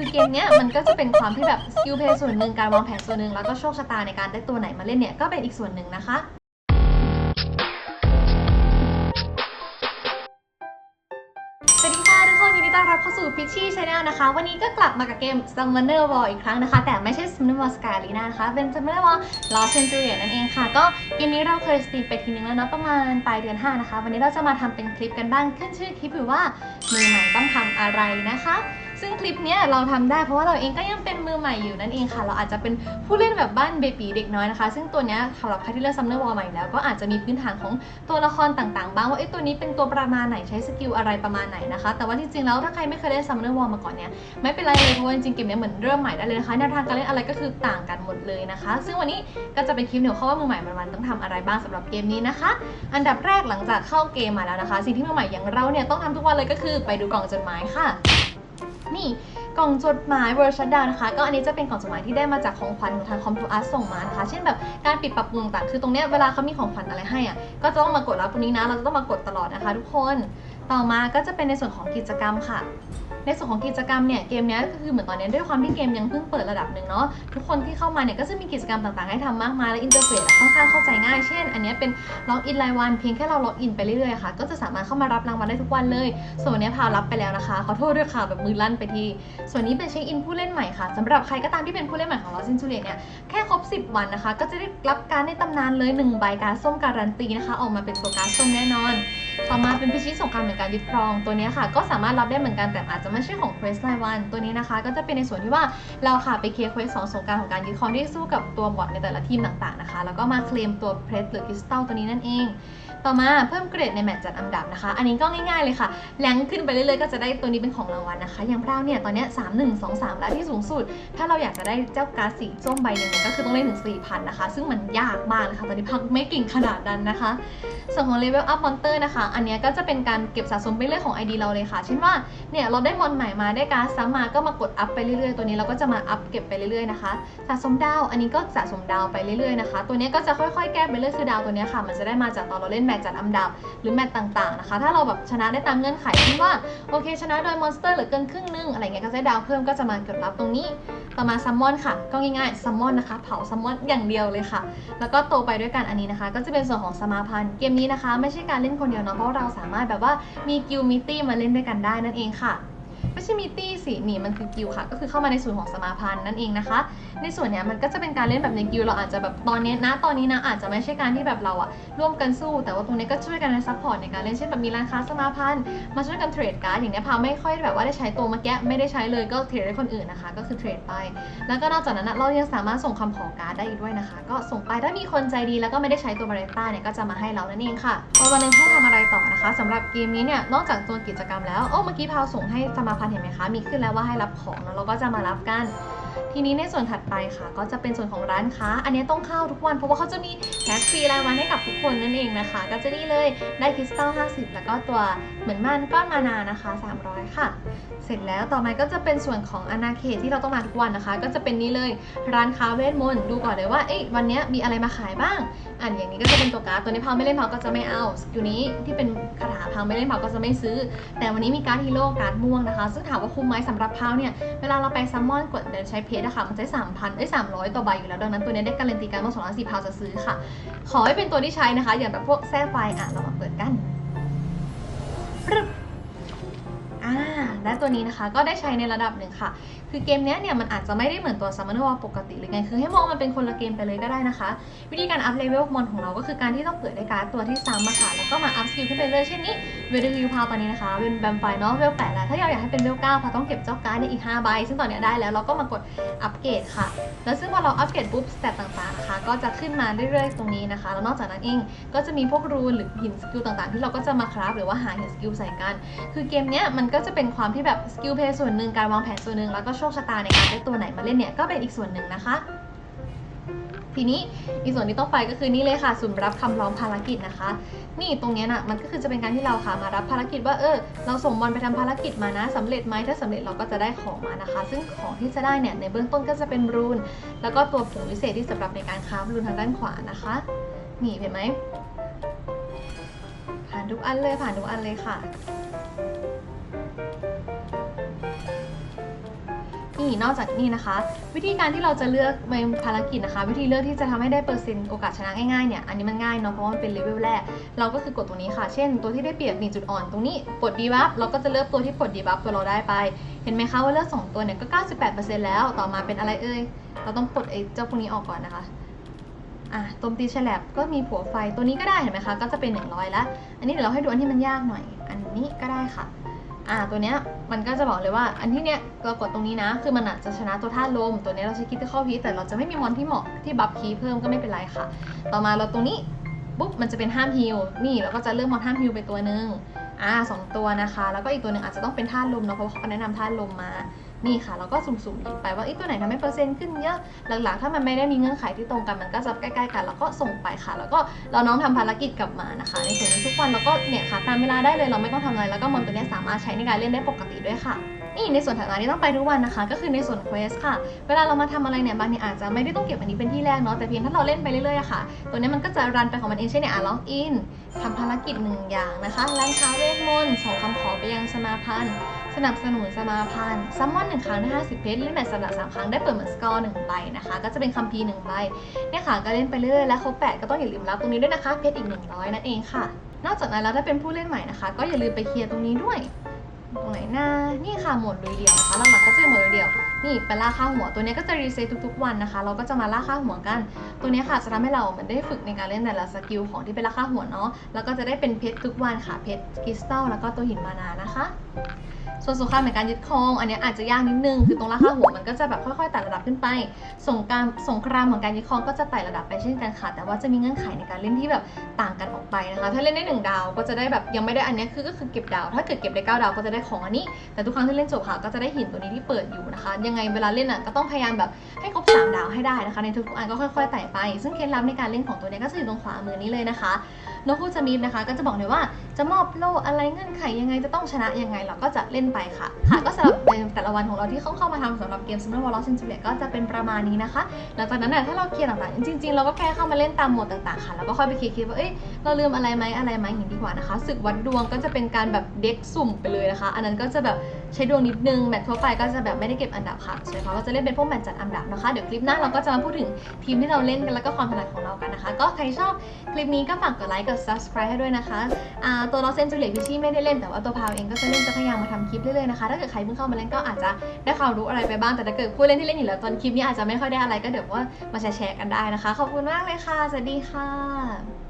คือเกมเนี้ยมันก็จะเป็นความที่แบบสกิลเพย์ส่วนหนึ่งการวางแผนส่วนหนึ่งแล้วก็โชคชะตาในการได้ตัวไหนมาเล่นเนี่ยก็เป็นอีกส่วนหนึ่งนะคะสวัสดีค่ะทุกคนยินดีต้อนรับเข้าสู่ Pitchy Channel นะคะ วันนี้ก็กลับมากับเกม Summoner War อีกครั้งนะคะ แต่ไม่ใช่ Summoner War Skyarena นะคะ เป็น Summoner War Lost Centurion นั่นเองค่ะ ก็เกมนี้เราเคยสตรีมไปทีนึงแล้วเนาะประมาณปลายเดือน 5 นะคะ วันนี้เราจะมาทำเป็นคลิปกันบ้าง ขึ้นชื่อคลิปอยู่ว่ามือใหม่ต้องทำอะไรนะคะ ซึ่งคลิปเนี้ยเราทำได้เพราะว่าเราเองก็ยังเป็นมือใหม่อยู่นั่นเองค่ะ เราอาจจะเป็นผู้เล่นแบบบ้านเบบีเด็กน้อยนะคะ ซึ่งตัวเนี้ยสำหรับใครที่เล่นซัมเนอร์วอลใหม่แล้วก็อาจจะมีพื้นฐานของตัวละครต่างๆ บ้างว่าเอ้ตัวนี้เป็นตัวประมาณไหนใช้สกิลอะไรประมาณไหนนะคะ แต่ว่าจริงๆแล้วถ้าใครไม่เคยเล่นซัมเนอร์วอลมาก่อนเนี้ยไม่เป็นไรเลยเพราะว่าจริงๆเกมเนี้ยเหมือนเริ่มใหม่ได้เลยนะคะแนวทางการเล่นอะไรก็คือต่างกันหมดเลยนะคะ ซึ่งวันนี้ก็จะเป็นคลิปเดี๋ยวข้าว่ามือใหม่มันต้องทำอะไรบ้างสำหรับเกมนี้นะคะ อันดับแรกหลังจากเข้าเกมมาแล้วนะคะ สิ่งที่มือใหม่อย่างเราเนี่ยต้องทำทุกวันเลยก็คือไปดูกล่องจดหมายค่ะ นี่กล่องจดหมายเวอร์ชันดาวนะคะ ก็อันนี้จะเป็นกล่องจดหมายที่ได้มาจากของขวัญของทางคอมพิวอาร์ส่งมานะคะ เช่นแบบการปิดปรับปรุงต่างคือตรงเนี้ยเวลาเขามีของขวัญอะไรให้อะก็จะต้องมากดรับตรงนี้นะ เราจะต้องมากดตลอดนะคะ ทุกคน ต่อมาก็จะเป็นในส่วนของกิจกรรมค่ะ ในส่วนของกิจกรรมเนี่ยเกมเนี้ยก็คือเหมือนตอนนี้ด้วยความที่เกมยังเพิ่งเปิดระดับหนึ่งเนาะทุกคนที่เข้ามาเนี่ยก็จะมีกิจกรรมต่างๆให้ทำมากมายและอินเทอร์เฟซค่อนข้างเข้าใจง่ายเช่น อันนี้เป็นล็อกอินรายวันเพียงแค่เราล็อกอินไปเรื่อยๆค่ะก็จะสามารถเข้ามารับรางวัลได้ทุกวันเลย ส่วนวันนี้พาวรับไปแล้วนะคะขอโทษด้วยค่ะแบบมือลั่นไปที ส่วนนี้เป็นเช็คอินผู้เล่นใหม่ค่ะสำหรับใครก็ตามที่เป็นผู้เล่นใหม่ของลอซินจูเลียเนี่ยแค่ครบ 10 วันนะคะ ก็จะได้รับการในตำนานเลย1ใบการส้มการันตีนะคะ ออกมาเป็นตัวการส้มแน่นอน ต่อมาเป็นพิชิตสงครามเหมือนการยึดครองตัวนี้ค่ะ ก็สามารถรับได้เหมือนกันแต่อาจจะไม่ใช่ของเควสรายวันตัวนี้นะคะ ก็จะเป็นในส่วนที่ว่าเราค่ะไปเคลียร์เควสสองสงครามของการยึดครองที่สู้กับตัวบอทในแต่ละทีมต่างๆนะคะ แล้วก็มาเคลมตัวเพรสหรือคริสตัลตัวนี้นั่นเอง ต่อมาเพิ่มเกรดในแมตช์จัดอันดับนะคะ อันนี้ก็ง่ายๆเลยค่ะ แรงขึ้นไปเรื่อยๆก็จะได้ตัวนี้เป็นของรางวัลนะคะ อย่างเราเนี่ยตอนนี้ย3 1 2 3แล้วที่สูงสุด ถ้าเราอยากจะได้เจ้าการสีส้มใบหนึ่งก็คือต้องได้ถึง4,000นนะคะ ซึ่งมันยากมากเลยค่ะตอนนี้พักไม่เก่งขนาดนั้นนะคะ ส่วนของ Level Up Monster นะคะ อันนี้ก็จะเป็นการเก็บสะสมไปเรื่อยของ ID เราเลยค่ะ เช่นว่าเนี่ยเราได้มอนใหม่มาได้การซ้ำมาก็มากดอัพไปเรื่อยๆตัวนี้เราก็จะมาอัพเก็บไปเรื่อยๆนะคะสะสมดาว อันนี้ก็สะสมดาวไปเรื่อยๆนะคะ ตัวนี้ก็จะค่อยๆ แก้ไปเรื่อยคือดาวตัวนี้ค่ะ มันจะได้มาจากตอนเราเล่นแมตช์จัดอันดับ หรือแมตช์ต่างๆนะคะ ถ้าเราแบบชนะได้ตามเงื่อนไขที่ว่าโอเค ชนะโดยมอนสเตอร์หรือเกินครึ่งหนึงอะไรเงี้ยก็จะได้ดาวเพิ่มก็จะมาเกดรับตรงนี้ต่อมาซัมมอนค่ะ ก็ง่ายๆซัมมอนนะคะ เผาซัมมอนอย่างเดียวเลยค่ะ แล้วก็โตไปด้วยกันอันนี้นะคะ ก็จะเป็นส่วนของสมาพันธ์เกมนี้นะคะ ไม่ใช่การเล่นคนเดียวเนาะเพราะเราสามารถแบบว่ามีกิลมิตี้มาเล่นด้วยกันได้นั่นเองค่ะ ไม่ใช่มิตี้สินี่มันคือกิลค่ะ ก็คือเข้ามาในส่วนของสมาพันธ์นั่นเองนะคะ ในส่วนเนี้ยมันก็จะเป็นการเล่นแบบในกิลเราอาจจะแบบตอนนี้นะตอนนี้นะอาจจะไม่ใช่การที่แบบเราอะร่วมกันสู้ แต่ว่าตรงนี้ก็ช่วยกันในซัพพอร์ตในการเล่นเช่นแบบมีร้านค้าสมาพันธ์มาช่วยกันเทรดการ์ดอย่างเนี้ยพาไม่ค่อยแบบว่าได้ใช้ตัวเมื่อกี้ไม่ได้ใช้เลยก็เทรดให้คนอื่นนะคะ ก็คือเทรดไป แล้วก็นอกจากนั้นเรายังสามารถส่งคำขอการ์ดได้อีกด้วยนะคะ ก็ส่งไปถ้ามีคนใจดีแล้วก็ไม่ได้ใช้ตัวบาริต้าเนี่ยก็จะมาให้เรานั่นเองค่ะพอวันหนึงต้องทำอะไรต่อนะคะสำหรับเกมนี้เนี่ยนอกจากตัวกิจกรรมแล้วโอ้เมื่อกี้พาวส่งให้สมาพันธเห็นไหมคะมีขึ้นแล้วว่าให้รับของแล้วเราก็จะมารับกัน ทีนี้ในส่วนถัดไปค่ะ ก็จะเป็นส่วนของร้านค้า อันนี้ต้องเข้าทุกวันเพราะว่าเขาจะมีแท็กฟรีรายวันให้กับทุกคนนั่นเองนะคะ ก็จะนี่เลยได้คริสตัล50 แล้วก็ตัวเหมือนมันก้อนมานานะคะ 300 ค่ะ สร็จแล้วต่อมาก็จะเป็นส่วนของอนาเขตที่เราต้องมาทุกวันนะคะ ก็จะเป็นนี้เลยร้านค้าเวทมนต์ดูก่อนเลยว่าเอ้ยวันนี้มีอะไรมาขายบ้าง อันอย่างนี้ก็จะเป็นตัวการ์ดตัวนี้พาไม่เล่นพาก็จะไม่เอาสกิลนี้ที่เป็นคาถาพาไม่เล่นพาก็จะไม่ซื้อ แต่วันนี้มีการ์ดฮีโร่การ์ดม่วงนะคะ ซึ่งถามว่าคุ้มไหมสำหรับพาเนี่ยเวลาเราไปซัมมอนกดเดินใช้เพจอะคะมันใช้สามพันเอ้ยสามร้อยต่อใบอยู่แล้วดังนั้นตัวนี้ได้การันตีการว่าสองล้านสี่พาจะซื้อค่ะ ขอให้เป็นตัวที่ใช้นะคะ อย่างแบบพวกแซ่ไฟอะเรามาเปิดกัน และตัวนี้นะคะก็ได้ใช้ในระดับหนึ่งค่ะ คือเกมนี้เนี่ยมันอาจจะไม่ได้เหมือนตัว Summoner War ปกติหรือไง คือให้มองมันเป็นคนละเกมไปเลยก็ได้นะคะ วิธีการอัพเลเวลมอนของเราก็คือการที่ต้องเปิดได้การ์ดตัวที่ซ้ำมาค่ะแล้วก็มาอัพสกิลขึ้นไปเรื่อยเช่นนี้ เวลฮิวพาวตอนนี้นะคะ เป็นแบมไฟเนาะเวลแปดแล้วถ้าเราอยากให้เป็นเวลเก้าพาต้องเก็บเจ้าการ์ดเนี่ยอีก 5 ใบ ซึ่งตอนนี้ได้แล้วเราก็มากดอัปเกรดค่ะ แล้วซึ่งพอเราอัปเกรดปุ๊บสเตตต่างๆนะคะก็จะขึ้นมาเรื่อยๆตรงนี้นะคะ แล้วนอกจากนั้นเองก็จะมีพวกรูนหรือหินสกิลต่างๆ ที่เราก็จะมาคราฟหรือว่าหาหินสกิลใส่กัน คือเกมเนี้ยมันก็จะเป็นความที่แบบสกิลเพย์ส่วนหนึ่งการวางแผนส่วนหนึ่งแล้วก็โชคชะตาในการได้ตัวไหนมาเล่นเนี่ยก็เป็นอีกส่วนหนึ่งนะคะ ทีนี้อีกส่วนที่ต้องไปก็คือนี่เลยค่ะสุ่มรับคำร้องภารกิจนะคะ นี่ตรงเนี้ยนะมันก็คือจะเป็นการที่เราค่ะมารับภารกิจว่าเออเราส่งบอลไปทำภารกิจมานะสำเร็จไหมถ้าสำเร็จเราก็จะได้ของมานะคะ ซึ่งของที่จะได้เนี่ยในเบื้องต้นก็จะเป็นรูน แล้วก็ตัวผงวิเศษที่สำหรับในการครารูนทางด้านขวานะคะ นี่เห็นไหมผ่านทุกอันเลยผ่านทุกอันเลยค่ะ นี่นอกจากนี้นะคะ วิธีการที่เราจะเลือกในภารกิจนะคะ วิธีเลือกที่จะทำให้ได้เปอร์เซ็นต์โอกาสชนะง่ายๆเนี่ยอันนี้มันง่ายเนาะเพราะว่ามันเป็นเลเวลแรก เราก็คือกดตรงนี้ค่ะ เช่น ตัวที่ได้เปรียบมีจุดอ่อนตรงนี้ปลดดีบัฟเราก็จะเลือกตัวที่ปลดดีบัฟตัวเราได้ไป เห็นไหมคะว่าเลือกสองตัวเนี่ยก็ 98%แล้วต่อมาเป็นอะไรเอ่ยเราต้องปลดไอ้เจ้าพวกนี้ออกก่อนนะคะอะตมตีฉลับก็มีผัวไฟตัวนี้ก็ได้เห็นไหมคะก็จะเป็น 100 แล้ว อันนี้เดี๋ยวเราให้ดูอันที่มันยากหน่อย อันนี้ก็ได้ค่ะอ่าตัวเนี้ย มันก็จะบอกเลยว่าอันที่เนี้ยเรากดตรงนี้นะ คือมันอาจจะชนะตัวท่าลม ตัวเนี้ยเราใช้คิดที่เข้าพีแต่เราจะไม่มีมอนที่เหมาะที่บัฟพีเพิ่มก็ไม่เป็นไรค่ะ ต่อมาเราตรงนี้ปุ๊บมันจะเป็นห้ามฮิลนี่เราก็จะเลือกมอนห้ามฮิลไปตัวหนึ่งอ่าสองตัวนะคะ แล้วก็อีกตัวหนึ่งอาจจะต้องเป็นท่าลมเนาะเพราะเขาแนะนำท่าลมมา นี่ค่ะเราก็สุ่มๆยิบไปว่าไอ้ตัวไหนทำให้เปอร์เซ็นต์ขึ้นเยอะหลักๆ ถ้ามันไม่ได้มีเงื่อนไขที่ตรงกันมันก็จะใกล้ๆกัน แล้วก็ส่งไปค่ะ แล้วก็เราน้องทำภารกิจกลับมานะคะ ในส่วนนี้ทุกวันเราก็เนี่ยค่ะตามเวลาได้เลยเราไม่ต้องทำอะไรแล้วก็มอนตัวนี้สามารถใช้ในการเล่นได้ปกติด้วยค่ะนี่ในส่วนถัดมาที่ต้องไปทุกวันนะคะ ก็คือในส่วนเควสค่ะ เวลาเรามาทำอะไรเนี่ยบางทีอาจจะไม่ได้ต้องเก็บอันนี้เป็นที่แรกเนาะแต่เพียงถ้าเราเล่นไปเรื่อยๆค่ะ ตัวนี้มันก็จะรันไปของมันเองเช่นเนี่ยอะล็อกอินทำภารกิจหนึ่งอย่างนะคะร้านค้าเวทมนต์ส่งคำขอไปยังสมาพันธ์ สนับสนุนสมาพันธ์ซัมมอนหนึ่งครั้งได้ 50 เพชรเล่นแมตช์สำหรับสามครั้งได้เปิดเหมือนสกอร์หนึ่งใบนะคะ ก็จะเป็นคัมภีร์หนึ่งใบเนี่ยค่ะก็เล่นไปเรื่อยแล้วครบแปดก็ต้องอย่าลืมรับตรงนี้ด้วยนะคะเพชรอีก 100 นั่นเองค่ะ นอกจากนั้นแล้วถ้าเป็นผู้เล่นใหม่นะคะ ก็อย่าลืมไปเคลียร์ตรงนี้ด้วยตรงไหนหน้านี่ค่ะหมดลุยเดียวนะคะหลักๆก็จะหมดลุยเดียว นี่ไปล่าค่าหัวตัวนี้ก็จะรีเซ็ตทุกๆวันนะคะ เราก็จะมาล่าค่าหัวกัน ตัวนี้ค่ะจะทำให้เราเหมือนได้ฝึกในการเล่นแต่ละสกิลของที่เป็นราคาหัวเนาะแล้วก็จะได้เป็นเพชรทุกวันค่ะเพชรคริสตัลแล้วก็ตัวหินมานานะคะ ส่วนสงครามในการยึดครอง อันนี้อาจจะยากนิดนึง คือตรงราคาหัวมันก็จะแบบค่อยๆไต่ระดับขึ้นไป สงครามสงครามของการยึดครองก็จะไต่ระดับไปเช่นกันค่ะ แต่ว่าจะมีเงื่อนไขในการเล่นที่แบบต่างกันออกไปนะคะ ถ้าเล่นได้หนึ่งดาวก็จะได้แบบยังไม่ได้อันนี้คือก็คือเก็บดาว ถ้าเกิดเก็บได้เก้าดาวก็จะได้ของอันนี้ แต่ทุกครั้งที่เล่นจบค่ะก็จะได้หินตัวนี้ที่เปิดอยู่นะคะ ยังไงเวลาเล่นอะก็ต้องพยายามแบบให้ครบสามดาวให้ได้นะคะ ในทุกๆอันก็ค่อยๆไต่ไป ซึ่งเคล็ดลับในการเล่นของตัวนี้ก็จะอยู่ตรงขวามือนี้เลยนะคะ นกคู่จะมีนะคะ ก็จะบอกเลยว่าจะมอบโล่อะไรเงื่อนไขยังไงจะต้องชนะยังไงเราก็จะเล่นไปค่ะ ค่ะก็สำหรับในแต่ละวันของเราที่เข้าเข้ามาทำสำหรับเกม Summer War Lost in Juliet ก็จะเป็นประมาณนี้นะคะ หลังจากนั้นน่ะถ้าเราเคลียร์ต่างๆจริงๆ เราก็แค่เข้ามาเล่นตามโหมดต่างๆค่ะแล้วก็ค่อยไปเคลียร์ๆว่าเอ้ยเราลืมอะไรไหมอะไรไหมอย่างนี้ดีกว่านะคะศึกวัดดวงก็จะเป็นการแบบเด็กสุ่มไปเลยนะคะ อันนั้นก็จะแบบ ใช้ดวงนิดนึงแมตช์ทั่วไปก็จะแบบไม่ได้เก็บอันดับค่ะใช่ไหมคะก็จะเล่นเป็นพวกแมตช์จัดอันดับนะคะ เดี๋ยวคลิปหน้าเราก็จะมาพูดถึงทีมที่เราเล่นกันแล้วก็ความถนัดของเรากันนะคะ ก็ใครชอบคลิปนี้ก็ฝากกดไลค์กด subscribe ให้ด้วยนะคะอ่าตัวเราเซนจูเลียพิชชี่ไม่ได้เล่นแต่ว่าตัวพาวเองก็จะเล่นจะพยายามมาทำคลิปเรื่อยๆนะคะถ้าเกิดใครเพิ่งเข้ามาเล่นก็อาจจะได้ความรู้อะไรไปบ้างแต่ถ้าเกิดผู้เล่นที่เล่นอยู่แล้วตอนคลิปนี้อาจจะไม่ค่อยได้อะไรก็เดี๋ยวว่ามาแชร์กันได้นะคะ ขอบคุณมากเลยค่ะสวัสดีค่ะ